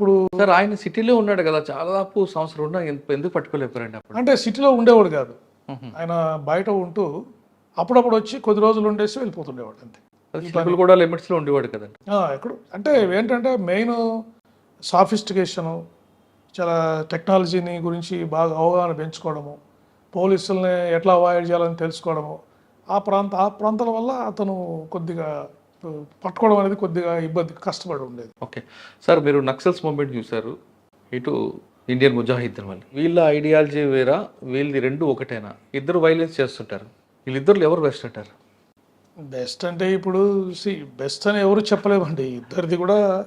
ఇప్పుడు సార్ ఆయన సిటీలో ఉన్నాడు కదా దాదాపు సంవత్సరం ఉన్నా ఎందు- ఎందుకు పట్టుకోలేకపోయారండి అప్పుడు? అంటే సిటీలో ఉండేవాడు కాదు. ఆయన బయట ఉంటూ అప్పుడప్పుడు వచ్చి కొద్ది రోజులు ఉండేసి వెళ్ళిపోతుండేవాడు అంతే. కూడా లిమిట్స్లో ఉండేవాడు కదండి. ఎక్కడ అంటే ఏంటంటే మెయిన్ సాఫిస్టికేషను చాలా టెక్నాలజీని గురించి బాగా అవగాహన పెంచుకోవడము పోలీసుల్ని ఎట్లా అవాయిడ్ చేయాలని తెలుసుకోవడము ఆ ప్రాంత ఆ ప్రాంతాల వల్ల అతను కొద్దిగా పట్టుకోవడం అనేది కొద్దిగా ఇబ్బంది కష్టపడి ఉండేది. ఓకే. సార్ మీరు నక్సల్స్ మూమెంట్ చూశారు. ఇటు ఇండియన్ ముజాహిద్దీన్ వాళ్ళు వీళ్ళ ఐడియాలజీ వేరా వీళ్ళది రెండు ఒకటేనా? ఇద్దరు వైలెన్స్ చేస్తుంటారు. వీళ్ళిద్దరు ఎవరు బెస్ట్ అంటారు? బెస్ట్ అంటే ఇప్పుడు సి బెస్ట్ అని ఎవరు చెప్పలేమండి. ఇద్దరిది కూడా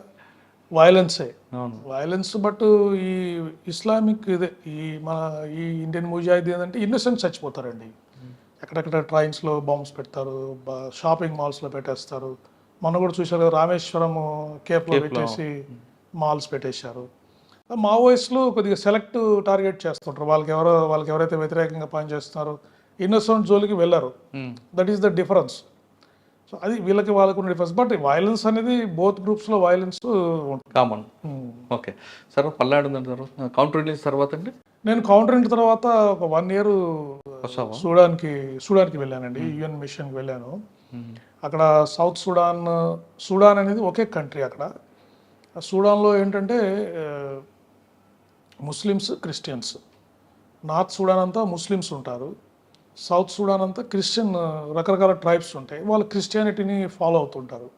వైలెన్సే అవును. వైలెన్స్ బట్ ఈ ఇస్లామిక్ ఇదే ఈ మన ఈ ఇండియన్ ముజాహిదీన్ అంటే ఇన్నోసెంట్ చచ్చిపోతారండి. ఎక్కడెక్కడ ట్రైన్స్లో బాంబ్స్ పెడతారు షాపింగ్ మాల్స్లో పెట్టేస్తారు. మొన్న కూడా చూశారు కదా, రామేశ్వరం కేప్లో పెట్టేసి మాల్స్ పెట్టేశారు. మావోయిస్టులు కొద్దిగా సెలెక్ట్ టార్గెట్ చేస్తుంటారు. వాళ్ళకి ఎవరో వాళ్ళకి ఎవరైతే వ్యతిరేకంగా పనిచేస్తున్నారో ఇన్నోసెంట్ జోలికి వెళ్ళారు. That is the difference. So అది వీళ్ళకి వాళ్ళకు ఉన్న డిఫరెన్స్ బట్ వైలెన్స్ అనేది బోత్ గ్రూప్స్లో violence common Hmm. Okay sir పల్లాడు కౌంటర్ రిలీజ్ తర్వాత అండి? నేను కౌంటర్ ఇంటర్ తర్వాత ఒక వన్ ఇయర్ సూడాన్కి సూడాన్కి వెళ్ళానండి. యుఎన్ మిషన్కి వెళ్ళాను. మ్మ్. అక్కడ సౌత్ సూడాన్ సూడాన్ అనేది ఒకే కంట్రీ అక్కడ. సూడాన్లో ఏంటంటే ముస్లిమ్స్ క్రిస్టియన్స్ నార్త్ సూడాన్ అంతా ముస్లిమ్స్ ఉంటారు. సౌత్ సూడాన్ అంతా క్రిస్టియన్ రకరకాల ట్రైబ్స్ ఉంటాయి వాళ్ళు క్రిస్టియానిటీని ఫాలో అవుతుంటారు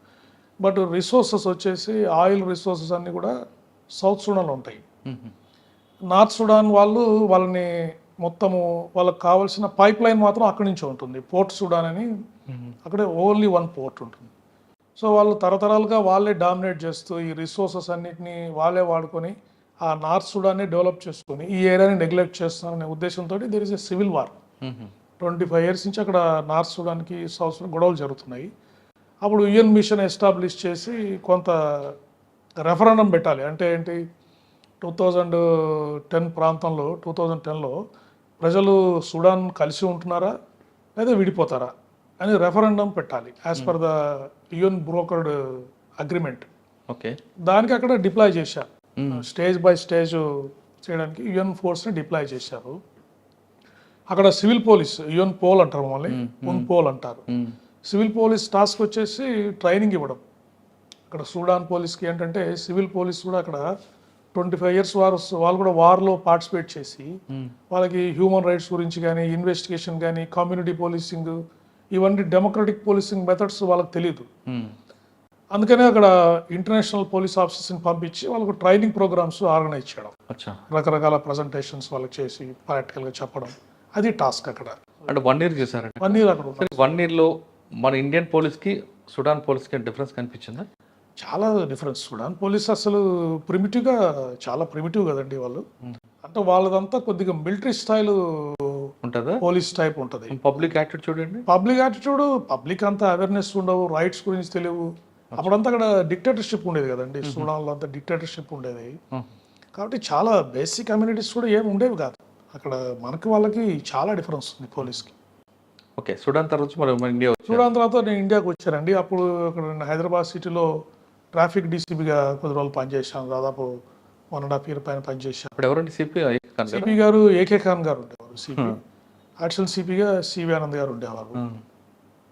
బట్ రిసోర్సెస్ వచ్చేసి ఆయిల్ రిసోర్సెస్ అన్నీ కూడా సౌత్ సూడాన్లో ఉంటాయి. నార్త్ సుడాన్ వాళ్ళు వాళ్ళని మొత్తము వాళ్ళకి కావాల్సిన పైప్ లైన్ మాత్రం అక్కడి నుంచే ఉంటుంది పోర్ట్ సుడాన్ అని. అక్కడే ఓన్లీ వన్ పోర్ట్ ఉంటుంది సో వాళ్ళు తరతరాలుగా వాళ్ళే డామినేట్ చేస్తూ ఈ రిసోర్సెస్ అన్నిటిని వాళ్ళే వాడుకొని ఆ నార్త్ సుడాన్ని డెవలప్ చేసుకొని ఈ ఏరియాని నెగ్లెక్ట్ చేస్తారనే ఉద్దేశంతో there is a civil war. Twenty five years నుంచి అక్కడ నార్త్ సుడాన్కి సౌత్ సుడాన్ గొడవలు జరుగుతున్నాయి. అప్పుడు యుఎన్ మిషన్ ఎస్టాబ్లిష్ చేసి కొంత రెఫరెండం పెట్టాలి. అంటే ఏంటి? టూ థౌజండ్ టెన్ ప్రాంతంలో టూ థౌజండ్ టెన్లో ప్రజలు సుడాన్ కలిసి ఉంటున్నారా? లేదా విడిపోతారా? అని రెఫరెండం పెట్టాలి as per the UN brokered agreement okay. దానికి అక్కడ డిప్లాయ్ చేశారు. స్టేజ్ బై స్టేజ్ చేయడానికి యుఎన్ ఫోర్స్ని డిప్లాయ్ చేశారు. అక్కడ సివిల్ పోలీస్ యుఎన్ పోల్ అంటారు మమ్మల్ని ఉన్ పోల్ అంటారు. సివిల్ పోలీస్ టాస్క్ వచ్చేసి ట్రైనింగ్ ఇవ్వడం. అక్కడ సూడాన్ పోలీస్కి ఏంటంటే సివిల్ పోలీస్ కూడా అక్కడ ట్వంటీ ఫైవ్ ఇయర్స్ వారు వాళ్ళు కూడా వార్లో పార్టిసిపేట్ చేసి. వాళ్ళకి హ్యూమన్ రైట్స్ గురించి కానీ ఇన్వెస్టిగేషన్ కానీ కమ్యూనిటీ పోలీసింగ్ ఇవన్నీ డెమోక్రటిక్ పోలీసింగ్ మెథడ్స్ వాళ్ళకి తెలియదు. అందుకనే అక్కడ ఇంటర్నేషనల్ పోలీస్ ఆఫీసర్స్ని పంపించి వాళ్ళకు ట్రైనింగ్ ప్రోగ్రామ్స్ ఆర్గనైజ్ చేయడం. రకరకాల ప్రజెంటేషన్స్ వాళ్ళకి చేసి ప్రాక్టికల్గా చెప్పడం. అది టాస్క్ అక్కడ. అంటే వన్ ఇయర్ చేశారండి? వన్ ఇయర్ అక్కడ వన్ ఇయర్లో మన ఇండియన్ పోలీస్కి సుడాన్ పోలీస్కి డిఫరెన్స్ కనిపించిందా? చాలా డిఫరెన్స్. సుడాన్ పోలీస్ అసలు ప్రిమిటివ్గా చాలా ప్రిమిటివ్ కదండి వాళ్ళు. అంటే వాళ్ళదంతా కొద్దిగా మిలిటరీ స్టైల్ ఉంటుందా? పోలీస్ టైప్ ఉంటుంది. పబ్లిక్ యాటిట్యూడ్ చూడండి. పబ్లిక్ యాటిట్యూడ్ పబ్లిక్ అంతా అవేర్నెస్ ఉండవు రైట్స్ గురించి తెలియవు. అప్పుడంతా అక్కడ డిక్టేటర్షిప్ ఉండేది కదండి. సుడాన్లో అంతా డిక్టేటర్షిప్ ఉండేది. కాబట్టి చాలా బేసిక్ కమ్యూనిటీస్ కూడా ఏమి ఉండేవి కాదు. అక్కడ మనకి వాళ్ళకి చాలా డిఫరెన్స్ ఉంది పోలీస్కి. ఓకే సుడాన్ తర్వాత మరి ఇండియా చూడడం తర్వాత నేను ఇండియాకి వచ్చానండి. అప్పుడు అక్కడ హైదరాబాద్ సిటీలో ట్రాఫిక్ డీసీపీగా కొద్ది రోజులు పనిచేశాను. దాదాపు వన్ అండ్ హాఫ్ ఇయర్ పైన పనిచేశాను. ఇప్పుడు ఎవరండి? సిపి సిపి గారు ఏకే ఖాన్ గారు ఉండేవారు సిపి. అడిషనల్ సిపిగా సివి ఆనంద్ గారు ఉండేవారు.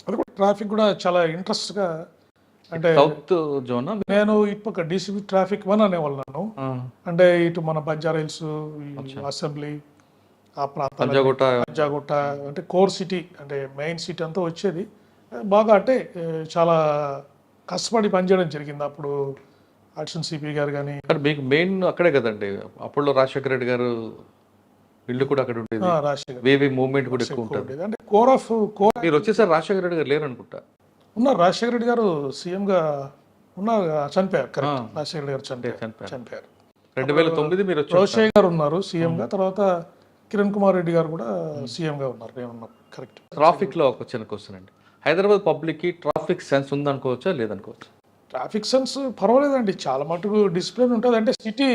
అది కూడా ట్రాఫిక్ కూడా చాలా ఇంట్రెస్ట్గా అంటే సౌత్ జోనా? నేను ఇటుపక్క డీసీపీ ట్రాఫిక్ వన్ అనేవాళ్ళు నన్ను. అంటే ఇటు మన బంజారా హిల్స్ అసెంబ్లీ ఆ ప్రాంతాలు పంజాగుట్ట పంజాగుట్ట అంటే కోర్ సిటీ అంటే మెయిన్ సిటీ అంతా వచ్చేది. బాగా అంటే చాలా కష్టపడి పనిచేయడం జరిగింది అప్పుడు. అడిషన్ సిపి గారు కానీ మీకు మెయిన్ అక్కడే కదండి. అప్పుడు రాజశేఖర రెడ్డి గారు ఇల్లు కూడా అక్కడ ఉండేది. రాజశేఖర్ వేవీ మూవ్మెంట్ కూడా ఎక్కువ ఉంటుంది. అంటే కోర్ ఆఫ్ కోర్ మీరు వచ్చేసారి రాజశేఖర రెడ్డి గారు లేరు అనుకుంటా ఉన్నారు. రాజశేఖర రెడ్డి గారు సీఎం గా ఉన్నారు. చనిపోయారు. రాజశేఖర రెడ్డి గారు చనిపోయారు. చనిపోయారు. రెండు వేల తొమ్మిది మీరు రోషయ్య గారు ఉన్నారు సీఎం గా. తర్వాత కిరణ్ కుమార్ రెడ్డి గారు కూడా సీఎం గా ఉన్నారు నేను కరెక్ట్ ట్రాఫిక్లో ఒక చిన్న క్వశ్చన్ అండి. హైదరాబాద్ పబ్లిక్కి ట్రాఫిక్ సెన్స్ ఉందనుకోవచ్చా లేదనుకోవచ్చా? ట్రాఫిక్ సెన్స్ పర్వాలేదండి. చాలా మటుకు డిసిప్లిన్ ఉంటుంది. అంటే సిటీ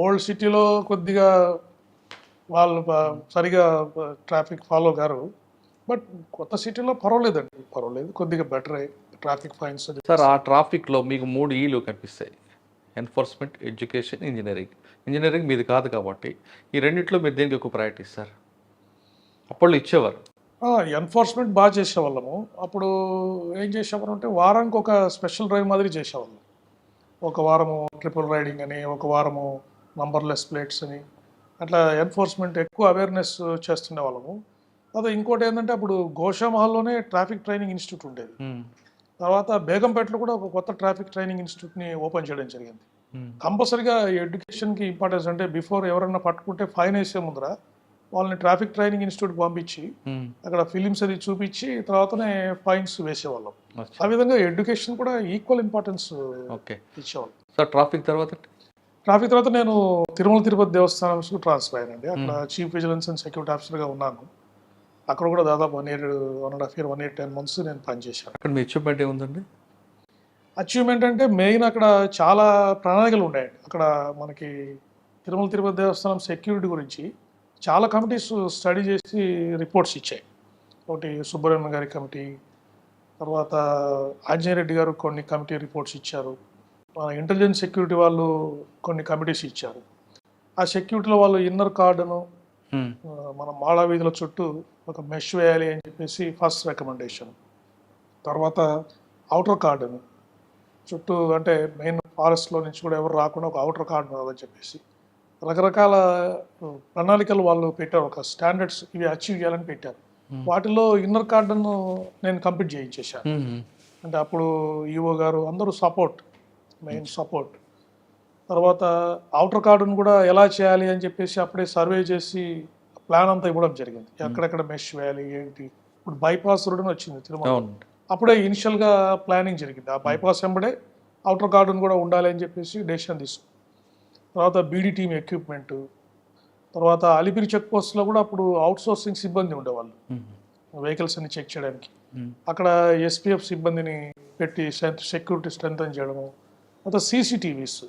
ఓల్డ్ సిటీలో కొద్దిగా వాళ్ళు సరిగా ట్రాఫిక్ ఫాలో గారు. బట్ కొత్త సిటీలో పర్వాలేదండి. పర్వాలేదు కొద్దిగా బెటర్ ట్రాఫిక్ ఫైన్స్ సార్ ఆ ట్రాఫిక్లో మీకు మూడు ఈలు కనిపిస్తాయి. Enforcement education engineering. ఇంజనీరింగ్ మీది కాదు కాబట్టి ఈ రెండిట్లో మీరు దేనికి ఎక్కువ ప్రయారిటీ ఇస్తారు? అప్పుడు ఇచ్చేవారు. ఎన్ఫోర్స్మెంట్ బాగా చేసేవాళ్ళము. అప్పుడు ఏం చేసేవారు అంటే వారానికి ఒక స్పెషల్ డ్రైవ్ మాదిరి చేసేవాళ్ళం. ఒక వారము ట్రిపుల్ రైడింగ్ అని ఒక వారము నంబర్లెస్ ప్లేట్స్ అని. అట్లా ఎన్ఫోర్స్మెంట్ ఎక్కువ అవేర్నెస్ చేస్తుండే వాళ్ళము అదే ఇంకోటి ఏంటంటే అప్పుడు గోషామహల్లోనే ట్రాఫిక్ ట్రైనింగ్ ఇన్స్టిట్యూట్ ఉండేది. తర్వాత బేగంపేటలో కూడా ఒక కొత్త ట్రాఫిక్ ట్రైనింగ్ ఇన్స్టిట్యూట్ని ఓపెన్ చేయడం జరిగింది. కంపల్సరీగా ఎడ్యుకేషన్కి ఇంపార్టెన్స్ అంటే బిఫోర్ ఎవరైనా పట్టుకుంటే ఫైన్ వేసే ముందర వాళ్ళని ట్రాఫిక్ ట్రైనింగ్ ఇన్స్టిట్యూట్ పంపించి. అక్కడ ఫిలిమ్స్ అది చూపించి తర్వాతనే ఫైన్స్ వేసేవాళ్ళం. ఆ విధంగా ఎడ్యుకేషన్ కూడా ఈక్వల్ ఇంపార్టెన్స్ ఓకే. ఇచ్చేవాళ్ళం. సో ట్రాఫిక్ తర్వాత? ట్రాఫిక్ తర్వాత నేను తిరుమల తిరుపతి దేవస్థానం ట్రాన్స్ఫర్ అయ్యానండి. అక్కడ చీఫ్ విజిలెన్స్ అండ్ సెక్యూరిటీ ఆఫీసర్గా ఉన్నాను. అక్కడ కూడా దాదాపు one year one and half year one year ten months నేను పనిచేశాను. అక్కడ మీ అచీవ్మెంట్ ఏముందండి? అచీవ్మెంట్ అంటే మెయిన్ అక్కడ చాలా ప్రణాళికలు ఉన్నాయండి. అక్కడ మనకి తిరుమల తిరుపతి దేవస్థానం సెక్యూరిటీ గురించి చాలా కమిటీస్ స్టడీ చేసి రిపోర్ట్స్ ఇచ్చాయి. ఒకటి సుబ్రహ్మణ్యం గారి కమిటీ తర్వాత ఆంజనేయ రెడ్డి గారు కొన్ని కమిటీ రిపోర్ట్స్ ఇచ్చారు. మన ఇంటెలిజెన్స్ సెక్యూరిటీ వాళ్ళు కొన్ని కమిటీస్ ఇచ్చారు. ఆ సెక్యూరిటీలో వాళ్ళు ఇన్నర్ కార్డును మన మాళా వీధుల చుట్టూ ఒక మెష్ వేయాలి అని చెప్పేసి ఫస్ట్ రికమెండేషన్ తర్వాత అవుటర్ కార్డును చుట్టూ అంటే మెయిన్ ఫారెస్ట్లో నుంచి కూడా ఎవరు రాకుండా ఒక అవుటర్ కార్డు అని చెప్పేసి. రకరకాల ప్రణాళికలు వాళ్ళు పెట్టారు. ఒక స్టాండర్డ్స్ ఇవి అచీవ్ చేయాలని పెట్టారు. వాటిలో ఇన్నర్ కార్డును నేను కంప్లీట్ చేయించేశాను. మ్మ్. అంటే అప్పుడు ఈఓ గారు అందరూ సపోర్ట్ మెయిన్ సపోర్ట్ తర్వాత అవుటర్ కార్డును కూడా ఎలా చేయాలి అని చెప్పేసి అప్పుడే సర్వే చేసి ప్లాన్ అంతా ఇవ్వడం జరిగింది. ఎక్కడెక్కడ మెష్ వేయాలి ఏంటి? ఇప్పుడు బైపాస్ రోడ్ అని వచ్చింది తిరుమల. అప్పుడే ఇనిషియల్గా ప్లానింగ్ జరిగింది. ఆ బైపాస్ వెంబడే అవుటర్ కార్డును కూడా ఉండాలి అని చెప్పేసి డెసిషన్ తీసుకు తర్వాత బీడీ టీమ్ ఎక్విప్మెంట్ తర్వాత అలిపిరి చెక్ పోస్ట్లో కూడా అప్పుడు అవుట్ సోర్సింగ్ సిబ్బంది ఉండేవాళ్ళు. వెహికల్స్ అన్ని చెక్ చేయడానికి. అక్కడ ఎస్పీఎఫ్ సిబ్బందిని పెట్టి సెక్యూరిటీ స్ట్రెంగ్ చేయడము తర్వాత సీసీటీవీస్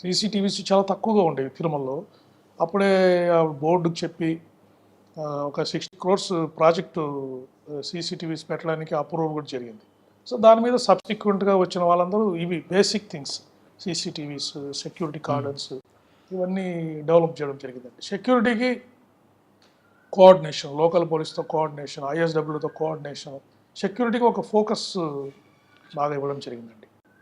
సీసీటీవీస్ చాలా తక్కువగా ఉండేవి తిరుమలలో అప్పుడే బోర్డుకు చెప్పి ఒక సిక్స్టీ క్రోర్స్ ప్రాజెక్టు సీసీటీవీస్ పెట్టడానికి అప్రూవల్ కూడా జరిగింది. సో దాని మీద సబ్సిక్వెంట్గా వచ్చిన వాళ్ళందరూ ఇవి basic things. CCTVs security cordons ఇవన్నీ డెవలప్ చేయడం జరిగిందండి. సెక్యూరిటీకి కోఆర్డినేషన్ లోకల్ పోలీస్తో కోఆర్డినేషన్ ఐఎస్డబ్ల్యూతో కోఆర్డినేషన్ సెక్యూరిటీకి ఒక ఫోకస్ బాగా ఇవ్వడం జరిగిందండి.